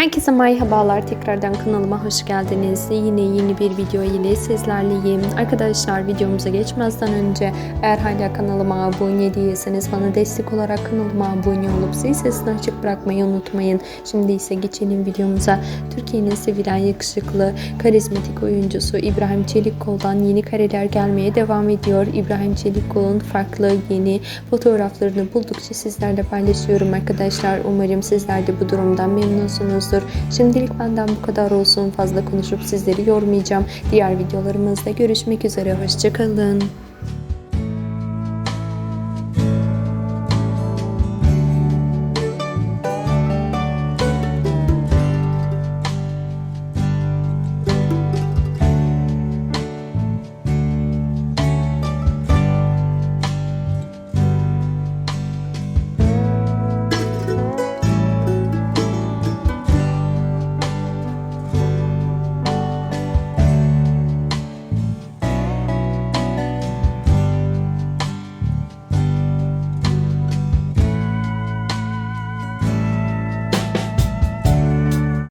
Herkese merhabalar. Tekrardan kanalıma hoş geldiniz. Yine yeni bir video ile sizlerleyim. Arkadaşlar videomuza geçmezden önce eğer hala kanalıma abone değilseniz bana destek olarak kanalıma abone olup zil sesini açık bırakmayı unutmayın. Şimdi ise geçelim videomuza. Türkiye'nin sevilen yakışıklı, karizmatik oyuncusu İbrahim Çelikkol'dan yeni kareler gelmeye devam ediyor. İbrahim Çelikkol'un farklı yeni fotoğraflarını buldukça sizlerle paylaşıyorum arkadaşlar. Umarım sizler de bu durumdan memnunsunuzdur. Şimdilik benden bu kadar olsun. Fazla konuşup sizleri yormayacağım. Diğer videolarımızda görüşmek üzere. Hoşçakalın.